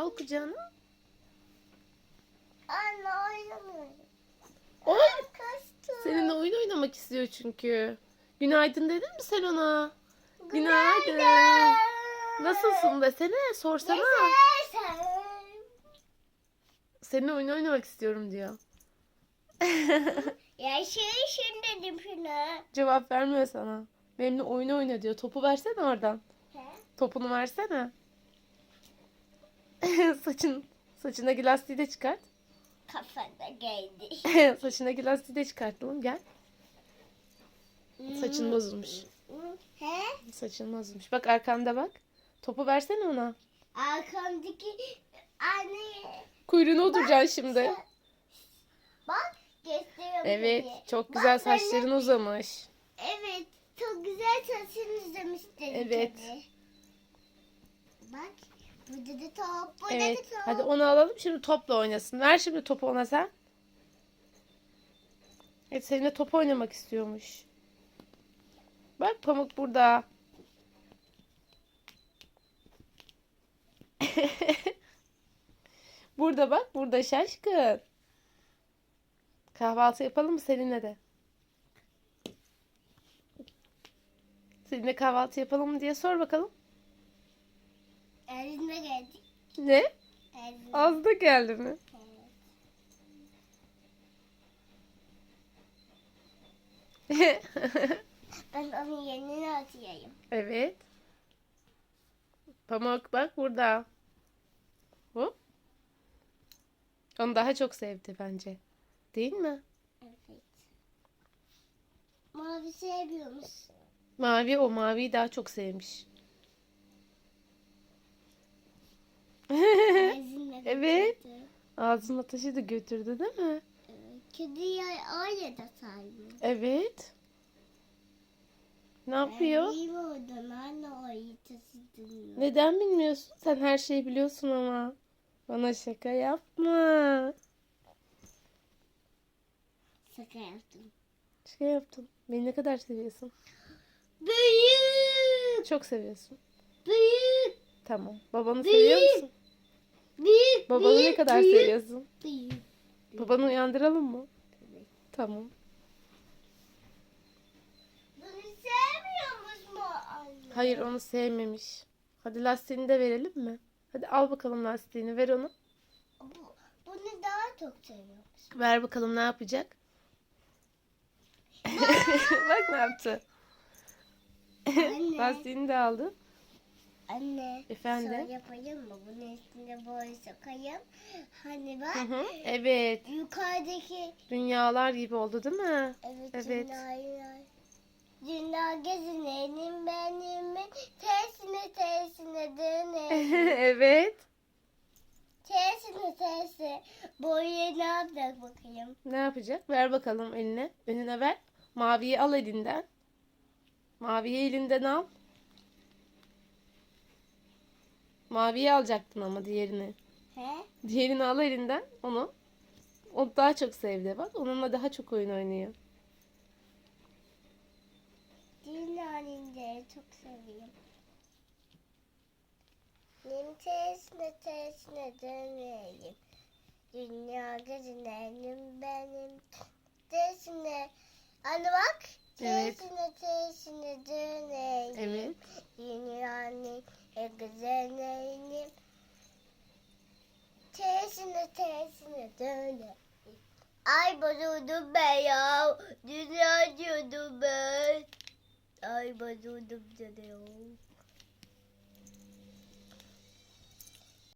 Al kucağına. Anne oynamıyorum. Oy. Seninle oyun oynamak istiyor çünkü. Günaydın dedin mi sen ona? Günaydın. Nasılsın desene sorsana. Nasılsın? Seninle oyun oynamak istiyorum diyor. Yaşasın dedim şuna. Cevap vermiyor sana. Benimle oyun oyna diyor. Topu versene oradan. He? Topunu versene. Saçın saçındaki lastiği de çıkart. Kafada geldi. saçındaki lastiği de çıkartalım. Gel. Saçın bozulmuş. He? Saçın bozulmuş. Bak arkanda bak. Topu versene ona. Arkamdaki anne. Kuyruğuna oturacaksın şimdi. Bak gösteriyorum Evet. seni. Çok Bak güzel benim- saçların uzamış. Evet. Çok güzel saçını uzamıştın. Evet. tabii. Bak. Burada da top. Burada Evet. top. Hadi onu alalım. Şimdi topla oynasın. Ver şimdi topu ona sen. Evet seninle top oynamak istiyormuş. Bak Pamuk burada. burada bak. Burada şaşkın. Kahvaltı yapalım mı seninle de? Seninle kahvaltı yapalım mı diye sor bakalım. Elime geldi. Ne? Elime. Az da geldi mi? Ben onun yerine atayım. evet. Pamuk bak burada. Hop. Onu daha çok sevdi bence. Değil mi? Evet. Mavi sevmiyor musun? Mavi o maviyi daha çok sevmiş. Evet. Ağzına taşıdı götürdü değil mi? Evet. Kedi ya öyle de saymıyor. Evet. Ne yapıyor? Oradan anne orayı taşıdın. Neden bilmiyorsun? Sen her şeyi biliyorsun ama. Bana şaka yapma. Şaka yaptım. Şaka yaptım. Beni ne kadar seviyorsun? Büyük. Çok seviyorsun. Büyük. Tamam. Babanı Büyük. seviyor musun? Babanı ne kadar seviyorsun? Babanı uyandıralım mı? Evet. Tamam. Hayır onu sevmemiş. Hadi lastiğini de verelim mi? Hadi al bakalım lastiğini ver onu. Bu, bunu daha çok seviyor. Ver bakalım ne yapacak? Bak ne yaptı. Lastiğini de aldı. Anne. Efendim? Şöyle yapayım mı? Bunun üstüne böyle sokayım. Hani bak. Hı hı. Evet. Yukarıdaki Dünyalar gibi oldu değil mi? evet, Evet. dünyayı Dünya gezinenim benimin tersine tersine dönelim. evet. tersine tersine boyu ne yapacak bakayım. Ne yapacak? Ver bakalım eline. Önüne ver. Maviyi al elinden. Maviyi elinden al. Maviyi alacaktın ama diğerini. He? Diğerini al elinden onu. O daha çok sevdi bak. Onunla daha çok oyun oynuyor. Dünyanın de çok seviyorum. Benim tersine tersine döneyim. Dünya gezinenim benim tersine. Anne bak. Evet. Tersine tersine döneyim. Evet. Dünyanın gezinenim. Tersine tersine döneyim. Ay bozuldum ben ya. Dünya diyordum ben. Ay bozuldum canım.